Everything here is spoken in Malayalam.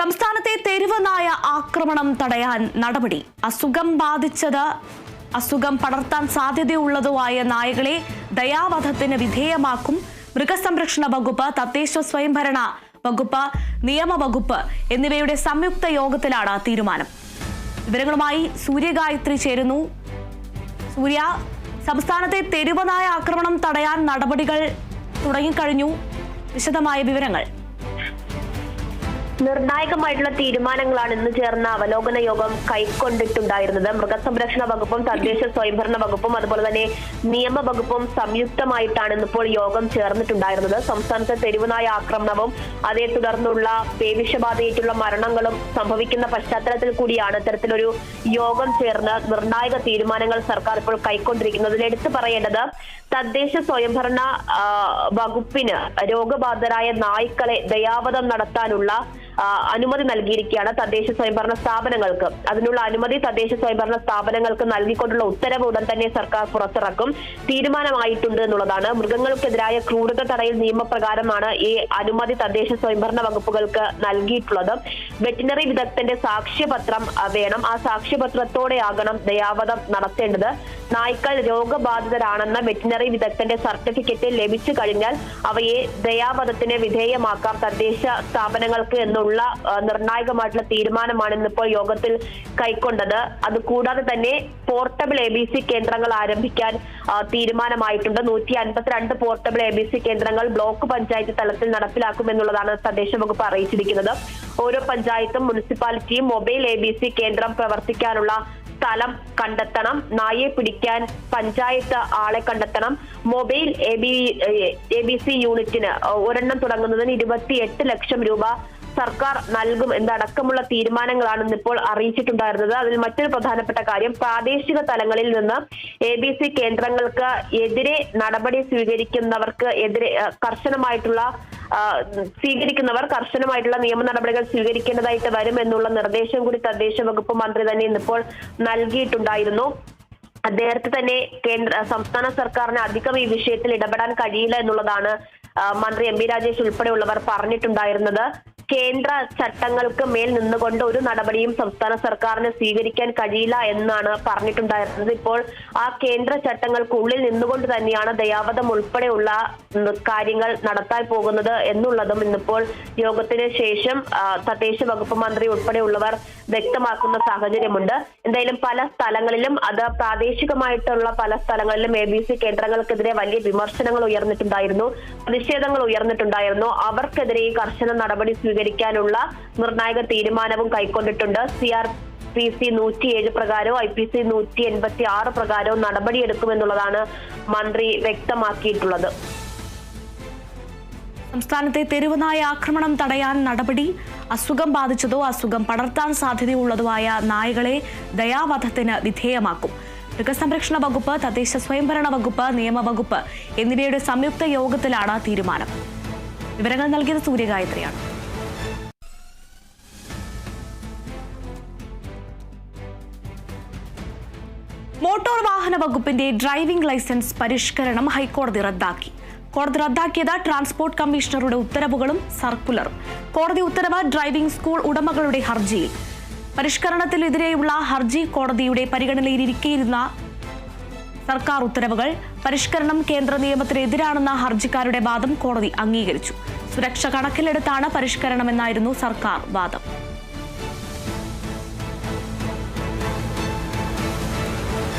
സംസ്ഥാനത്തെ തെരുവ് നായ ആക്രമണം തടയാൻ നടപടി. അസുഖം ബാധിച്ചത് അസുഖം പടർത്താൻ സാധ്യതയുള്ളതുമായ നായകളെ ദയാവധത്തിന് വിധേയമാക്കും. മൃഗസംരക്ഷണ വകുപ്പ് തദ്ദേശ സ്വയംഭരണ വകുപ്പ് നിയമ വകുപ്പ് എന്നിവയുടെ സംയുക്ത യോഗത്തിലാണ് തീരുമാനം. വിവരങ്ങളുമായി സൂര്യഗായത്രി ചേരുന്നു. സൂര്യ സംസ്ഥാനത്തെ തെരുവ് നായ ആക്രമണം തടയാൻ നടപടികൾ തുടങ്ങിക്കഴിഞ്ഞു. വിശദമായ വിവരങ്ങൾ. നിർണായകമായിട്ടുള്ള തീരുമാനങ്ങളാണ് ഇന്ന് ചേർന്ന അവലോകന യോഗം കൈക്കൊണ്ടിട്ടുണ്ടായിരുന്നത്. മൃഗസംരക്ഷണ വകുപ്പും തദ്ദേശ സ്വയംഭരണ വകുപ്പും അതുപോലെ തന്നെ നിയമ വകുപ്പും സംയുക്തമായിട്ടാണ് ഇന്നിപ്പോൾ യോഗം ചേർന്നിട്ടുണ്ടായിരുന്നത്. സംസ്ഥാനത്തെ തെരുവുനായ ആക്രമണവും അതേ തുടർന്നുള്ള പേവിഷബാധയേറ്റുള്ള മരണങ്ങളും സംഭവിക്കുന്ന പശ്ചാത്തലത്തിൽ കൂടിയാണ് ഇത്തരത്തിലൊരു യോഗം ചേർന്ന് നിർണായക തീരുമാനങ്ങൾ സർക്കാർ ഇപ്പോൾ കൈക്കൊണ്ടിരിക്കുന്നത്. എടുത്തു പറയേണ്ടത് തദ്ദേശ സ്വയംഭരണ വകുപ്പിന് രോഗബാധിതരായ നായ്ക്കളെ ദയാവധം നടത്താനുള്ള അനുമതി നൽകിയിരിക്കുകയാണ് തദ്ദേശ സ്വയംഭരണ സ്ഥാപനങ്ങൾക്ക്. അതിനുള്ള അനുമതി തദ്ദേശ സ്വയംഭരണ സ്ഥാപനങ്ങൾക്ക് നൽകിക്കൊണ്ടുള്ള ഉത്തരവ് ഉടൻ തന്നെ സർക്കാർ പുറത്തിറക്കും. തീരുമാനമായിട്ടുണ്ട് എന്നുള്ളതാണ്. മൃഗങ്ങൾക്കെതിരായ ക്രൂരത തടയൽ നിയമപ്രകാരമാണ് ഈ അനുമതി തദ്ദേശ സ്വയംഭരണ വകുപ്പുകൾക്ക് നൽകിയിട്ടുള്ളത്. വെറ്റിനറി വിദഗ്ധന്റെ സാക്ഷ്യപത്രം വേണം. ആ സാക്ഷ്യപത്രത്തോടെയാകണം ദയാവധം നടത്തേണ്ടത്. നായ്ക്കൾ രോഗബാധിതരാണെന്ന വെറ്റിനറി വിദഗ്ധന്റെ സർട്ടിഫിക്കറ്റ് ലഭിച്ചു കഴിഞ്ഞാൽ അവയെ ദയാവധത്തിന് വിധേയമാക്കാം തദ്ദേശ സ്ഥാപനങ്ങൾക്ക് എന്നുള്ള നിർണായകമായിട്ടുള്ള തീരുമാനമാണ് ഇന്നിപ്പോൾ യോഗത്തിൽ കൈക്കൊണ്ടത്. അത് കൂടാതെ തന്നെ പോർട്ടബിൾ എ ബി സി കേന്ദ്രങ്ങൾ ആരംഭിക്കാൻ തീരുമാനമായിട്ടുണ്ട്. നൂറ്റി അൻപത്തിരണ്ട് പോർട്ടബിൾ എ ബി സി കേന്ദ്രങ്ങൾ ബ്ലോക്ക് പഞ്ചായത്ത് തലത്തിൽ നടപ്പിലാക്കുമെന്നുള്ളതാണ് തദ്ദേശ വകുപ്പ് അറിയിച്ചിരിക്കുന്നത്. ഓരോ പഞ്ചായത്തും മുനിസിപ്പാലിറ്റിയും മൊബൈൽ എ ബി സി കേന്ദ്രം പ്രവർത്തിക്കാനുള്ള സ്ഥലം കണ്ടെത്തണം. നായെ പിടിക്കാൻ പഞ്ചായത്ത് ആളെ കണ്ടെത്തണം. മൊബൈൽ എ ബി സി യൂണിറ്റിന് ഒരെണ്ണം തുടങ്ങുന്നതിന് ഇരുപത്തിയെട്ട് ലക്ഷം രൂപ സർക്കാർ നൽകും എന്നടക്കമുള്ള തീരുമാനങ്ങളാണ് ഇന്നിപ്പോൾ അറിയിച്ചിട്ടുണ്ടായിരുന്നത്. അതിൽ മറ്റൊരു പ്രധാനപ്പെട്ട കാര്യം പ്രാദേശിക തലങ്ങളിൽ നിന്ന് എ ബി സി കേന്ദ്രങ്ങൾക്ക് എതിരെ നടപടി സ്വീകരിക്കുന്നവർക്ക് എതിരെ കർശനമായിട്ടുള്ള സ്വീകരിക്കുന്നവർ കർശനമായിട്ടുള്ള നിയമ നടപടികൾ സ്വീകരിക്കേണ്ടതായിട്ട് വരും എന്നുള്ള നിർദ്ദേശം കൂടി തദ്ദേശ വകുപ്പ് മന്ത്രി തന്നെ ഇന്നിപ്പോൾ നൽകിയിട്ടുണ്ടായിരുന്നു. നേരത്തെ തന്നെ കേന്ദ്ര സംസ്ഥാന സർക്കാരിന് അധികം ഈ വിഷയത്തിൽ ഇടപെടാൻ കഴിയില്ല എന്നുള്ളതാണ് മന്ത്രി എം ബി രാജേഷ് ഉൾപ്പെടെയുള്ളവർ പറഞ്ഞിട്ടുണ്ടായിരുന്നത്. കേന്ദ്ര ചട്ടങ്ങൾക്ക് മേൽ നിന്നുകൊണ്ട് ഒരു നടപടിയും സംസ്ഥാന സർക്കാരിന് സ്വീകരിക്കാൻ കഴിയില്ല എന്നാണ് പറഞ്ഞിട്ടുണ്ടായിരുന്നത്. ഇപ്പോൾ ആ കേന്ദ്ര ചട്ടങ്ങൾക്കുള്ളിൽ നിന്നുകൊണ്ട് തന്നെയാണ് ദയാവധം ഉൾപ്പെടെയുള്ള കാര്യങ്ങൾ നടത്താൻ പോകുന്നത് എന്നുള്ളതും ഇന്നിപ്പോൾ യോഗത്തിന് ശേഷം തദ്ദേശ വകുപ്പ് മന്ത്രി ഉൾപ്പെടെയുള്ളവർ വ്യക്തമാക്കുന്ന സാഹചര്യമുണ്ട്. എന്തായാലും പല സ്ഥലങ്ങളിലും അത് പ്രാദേശികമായിട്ടുള്ള പല സ്ഥലങ്ങളിലും എ ബി സി കേന്ദ്രങ്ങൾക്കെതിരെ വലിയ വിമർശനങ്ങൾ ഉയർന്നിട്ടുണ്ടായിരുന്നു പ്രതിഷേധങ്ങൾ ഉയർന്നിട്ടുണ്ടായിരുന്നു. അവർക്കെതിരെ കർശന നടപടി സ്വീകരിക്കാനുള്ള നിർണായക തീരുമാനവും കൈക്കൊണ്ടിട്ടുണ്ട്. സി ആർ പി സി നൂറ്റിയേഴ് പ്രകാരവും ഐ പി സി നൂറ്റി എൺപത്തി ആറ് പ്രകാരവും നടപടിയെടുക്കുമെന്നുള്ളതാണ് മന്ത്രി വ്യക്തമാക്കിയിട്ടുള്ളത്. സംസ്ഥാനത്തെ തെരുവുനായ ആക്രമണം തടയാൻ നടപടി അസുഖം ബാധിച്ചതോ അസുഖം പടർത്താൻ സാധ്യതയുള്ളതുമായ നായകളെ ദയാവധത്തിന് വിധേയമാക്കും. മൃഗസംരക്ഷണ വകുപ്പ് തദ്ദേശ സ്വയംഭരണ വകുപ്പ് നിയമവകുപ്പ് എന്നിവയുടെ സംയുക്ത യോഗത്തിലാണ് തീരുമാനം. വിവരങ്ങൾ നൽകിയത് സൂര്യഗായത്രിയാണ്. മോട്ടോർ വാഹന വകുപ്പിന്റെ ഡ്രൈവിംഗ് ലൈസൻസ് പരിഷ്കരണം ഹൈക്കോടതി റദ്ദാക്കി. കോടതി റദ്ദാക്കിയത് ട്രാൻസ്പോർട്ട് കമ്മീഷണറുടെ ഉത്തരവുകളും സർക്കുലറും. കോടതി ഉത്തരവ് ഡ്രൈവിംഗ് സ്കൂൾ ഉടമകളുടെ ഹർജിയിൽ. പരിഷ്കരണത്തിനെതിരെയുള്ള ഹർജി കോടതിയുടെ പരിഗണനയിലിരിക്കെയിരുന്ന സർക്കാർ ഉത്തരവുകൾ പരിഷ്കരണം കേന്ദ്ര നിയമത്തിനെതിരാണെന്ന ഹർജിക്കാരുടെ വാദം കോടതി അംഗീകരിച്ചു. സുരക്ഷ കണക്കിലെടുത്താണ് പരിഷ്കരണമെന്നായിരുന്നു സർക്കാർ വാദം.